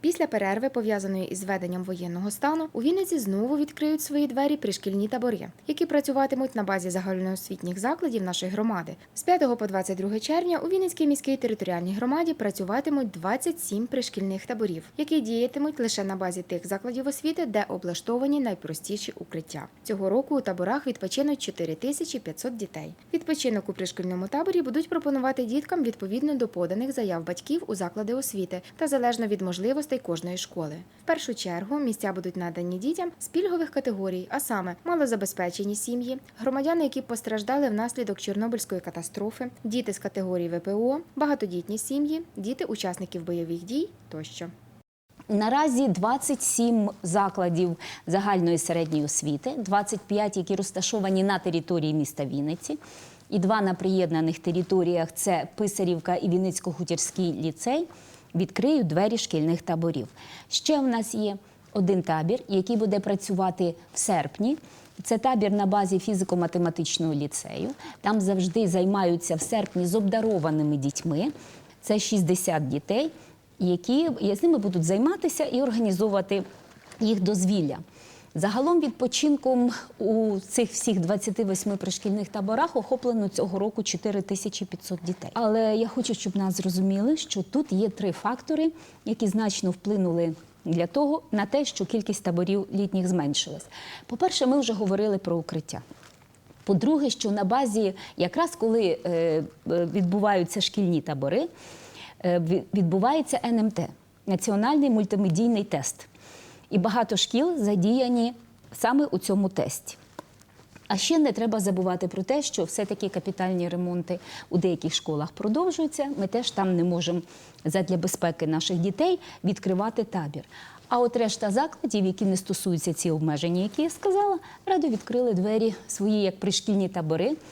Після перерви, пов'язаної із введенням воєнного стану, у Вінниці знову відкриють свої двері пришкільні табори, які працюватимуть на базі загальноосвітніх закладів нашої громади. З 5 по 22 червня у Вінницькій міській територіальній громаді працюватимуть 27 пришкільних таборів, які діятимуть лише на базі тих закладів освіти, де облаштовані найпростіші укриття. Цього року у таборах відпочинуть 4500 дітей. Відпочинок у пришкільному таборі будуть пропонувати діткам відповідно до поданих заяв батьків у заклади освіти та залежно від можливостей кожної школи. В першу чергу місця будуть надані дітям з пільгових категорій, а саме малозабезпечені сім'ї, громадяни, які постраждали внаслідок Чорнобильської катастрофи, діти з категорії ВПО, багатодітні сім'ї, діти учасників бойових дій тощо. Наразі 27 закладів загальної середньої освіти, 25, які розташовані на території міста Вінниці, і два на приєднаних територіях це Писарівка і Вінницько-Хутірський ліцей, відкриють двері шкільних таборів. Ще в нас є один табір, який буде працювати в серпні. Це табір на базі фізико-математичного ліцею. Там завжди займаються в серпні з обдарованими дітьми. Це 60 дітей, які з ними будуть займатися і організовувати їх дозвілля. Загалом відпочинком у цих всіх 28 пришкільних таборах охоплено цього року 4500 дітей. Але я хочу, щоб нас зрозуміли, що тут є три фактори, які значно вплинули для того на те, що кількість таборів літніх зменшилась. По-перше, ми вже говорили про укриття. По-друге, що на базі, якраз коли е, е, відбуваються шкільні табори, е, відбувається НМТ національний мультимедійний тест. І багато шкіл задіяні саме у цьому тесті. А ще не треба забувати про те, що все-таки капітальні ремонти у деяких школах продовжуються. Ми теж там не можемо задля безпеки наших дітей відкривати табір. А от решта закладів, які не стосуються ці обмеження, які я сказала, радо відкрили двері свої як пришкільні табори